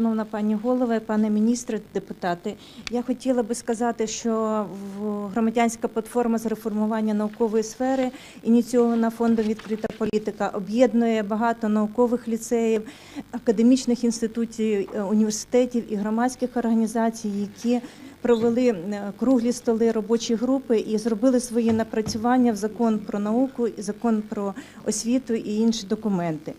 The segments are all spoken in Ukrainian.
Шановна пані голова, пане міністре, депутати, я хотіла би сказати, що громадянська платформа з реформування наукової сфери, ініційована фондом відкрита політика, об'єднує багато наукових ліцеїв, академічних інститутів, е, університетів і громадських організацій, які провели е, круглі столи робочі групи і зробили свої напрацювання в закон про науку, закон про освіту і інші документи.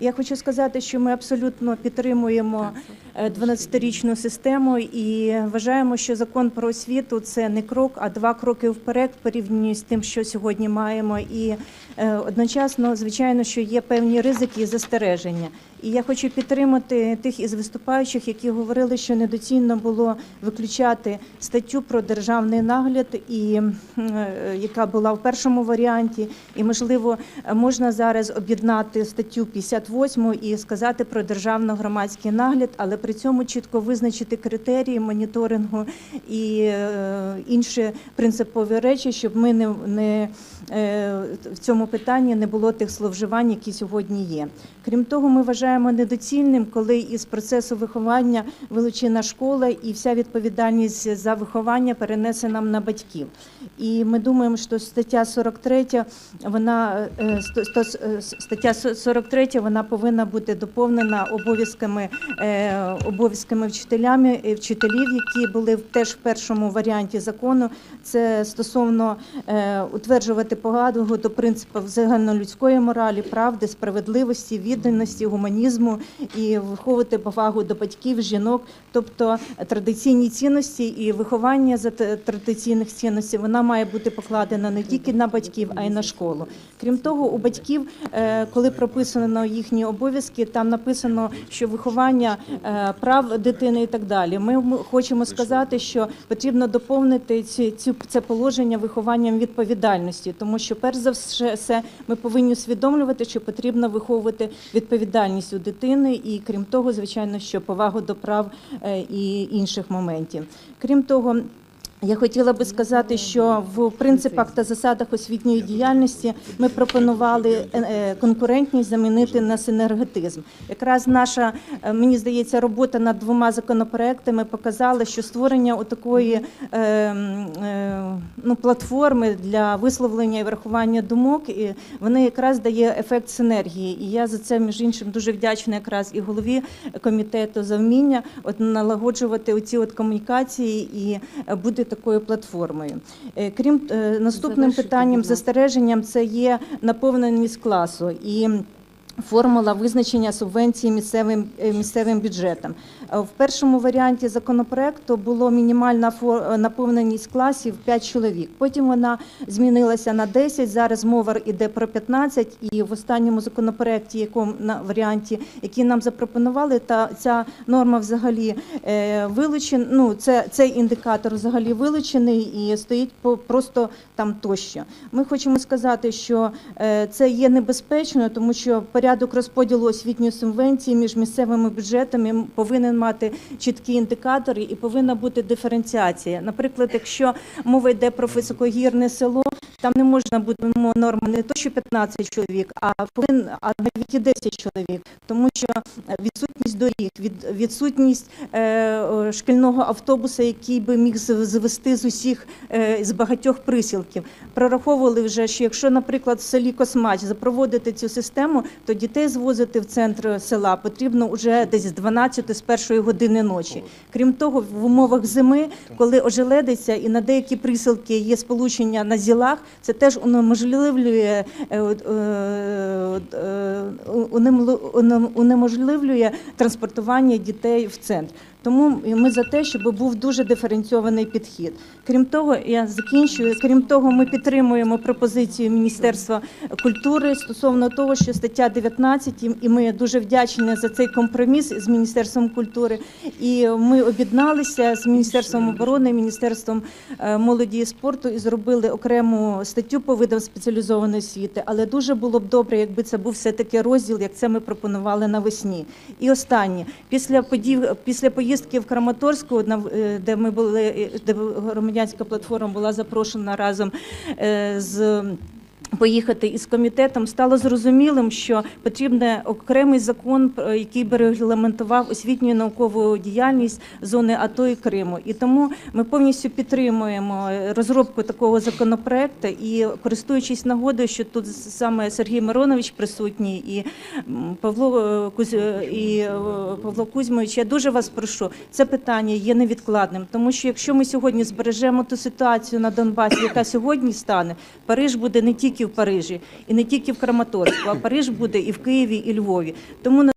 Я хочу сказати, що ми абсолютно підтримуємо 12-річну систему і вважаємо, що закон про освіту це не крок, а два кроки вперед в з тим, що сьогодні маємо. І е, одночасно, звичайно, що є певні ризики і застереження. І я хочу підтримати тих із виступаючих, які говорили, що недоцільно було виключати статтю про державний нагляд, і е, яка була в першому варіанті, і можливо можна зараз об'єднати статтю 58 і сказати про державно-громадський нагляд, але при цьому чітко визначити критерії моніторингу і е, інші принципові речі, щоб ми не, не е, в цьому питанні не було тих зловживань, які сьогодні є. Крім того, ми вважаємо недоцільним, коли із процесу виховання вилучена школа і вся відповідальність за виховання перенесена на батьків. І ми думаємо, що стаття 43, вона е, стаття 43, вона повинна бути доповнена обов'язками обов'язками вчителями е, вчителів, які були теж в першому варіанті закону. Це стосовно е, утверджувати повагу до принципів загальнолюдської моралі, правди, справедливості, відданості, гуманізму і виховувати повагу до батьків, жінок, тобто традиційні цінності і виховання за традиційних цінностей вона має бути покладена не тільки на батьків, а й на школу. Крім того, у батьків, е, коли прописано їхні обов'язки, там написано, що виховання прав дитини і так далі. Ми хочемо сказати, що потрібно доповнити ці, це положення вихованням відповідальності, тому що перш за все все ми повинні усвідомлювати, що потрібно виховувати відповідальність у дитини, і крім того, звичайно, що повагу до прав е, і інших моментів. Крім того. Я хотіла би сказати, що в принципах та засадах освітньої діяльності ми пропонували е, е, конкурентність замінити на синергетизм. Якраз наша, е, мені здається, робота над двома законопроектами показала, що створення такої ну, платформи для висловлення і врахування думок, і вони якраз дає ефект синергії. І я за це між іншим дуже вдячна якраз і голові комітету за вміння от налагоджувати оці от комунікації і е, бути такою платформою. Е, Крім е, наступним питанням, застереженням, це є наповненість класу і. Формула визначення субвенції місцевим е, місцевим бюджетам Е, в першому варіанті законопроекту було мінімальна е, наповненість класів 5 чоловік. Потім вона змінилася на 10, Зараз мова йде про 15, і в останньому законопроекті, якому на варіанті, який нам запропонували, та ця норма взагалі вилучена. Ну це цей індикатор взагалі вилучений і стоїть по просто там тощо. Ми хочемо сказати, що це є небезпечно, тому що порядок розподілу освітньої субвенції між місцевими бюджетами повинен мати чіткі індикатори і повинна бути диференціація. Наприклад, якщо мова йде про високогірне село. Там не можна бути норма не то, що 15 чоловік, а повинен а навіть і 10 чоловік, тому що е, відсутність доріг, від відсутність е, шкільного автобуса, який би міг звести з усіх е, з багатьох присілків. Прораховували вже, що якщо, наприклад, в селі Космач запроводити цю систему, то дітей звозити в центр села потрібно вже десь з 12 з першої години ночі. Крім того, в умовах зими, коли ожеледиться і на деякі присілки є сполучення на зілах, це теж унеможливлює е, е, е, унеможливлює транспортування дітей в центр. Тому ми за те, щоб був дуже диференційований підхід. Крім того, я закінчую. Крім того, ми підтримуємо пропозицію Міністерства культури стосовно того, що стаття 19, і- ми дуже вдячні за цей компроміс з Міністерством культури. І ми об'єдналися з Міністерством оборони, Міністерством е, молоді і спорту і зробили окрему статтю по видам спеціалізованої освіти. Але дуже було б добре, якби це був все таки розділ, як це ми пропонували навесні. І останнє після подій, після поїздки в Краматорську, е, де ми були, е, де громадянська платформа була запрошена разом е, з Поїхати із комітетом стало зрозумілим, що потрібен окремий закон, е, який би регламентував освітню наукову діяльність зони АТО і Криму. І тому ми повністю підтримуємо е, розробку такого законопроекту і користуючись нагодою, що тут саме Сергій Миронович присутній і Павло е, Куз... е, і Павло Кузьмович, я дуже вас прошу, це питання є невідкладним, тому що якщо ми сьогодні збережемо ту ситуацію на Донбасі, яка сьогодні стане, Париж буде не тільки в Парижі і не тільки в Краматорську, а Париж буде і в Києві, і Львові. Тому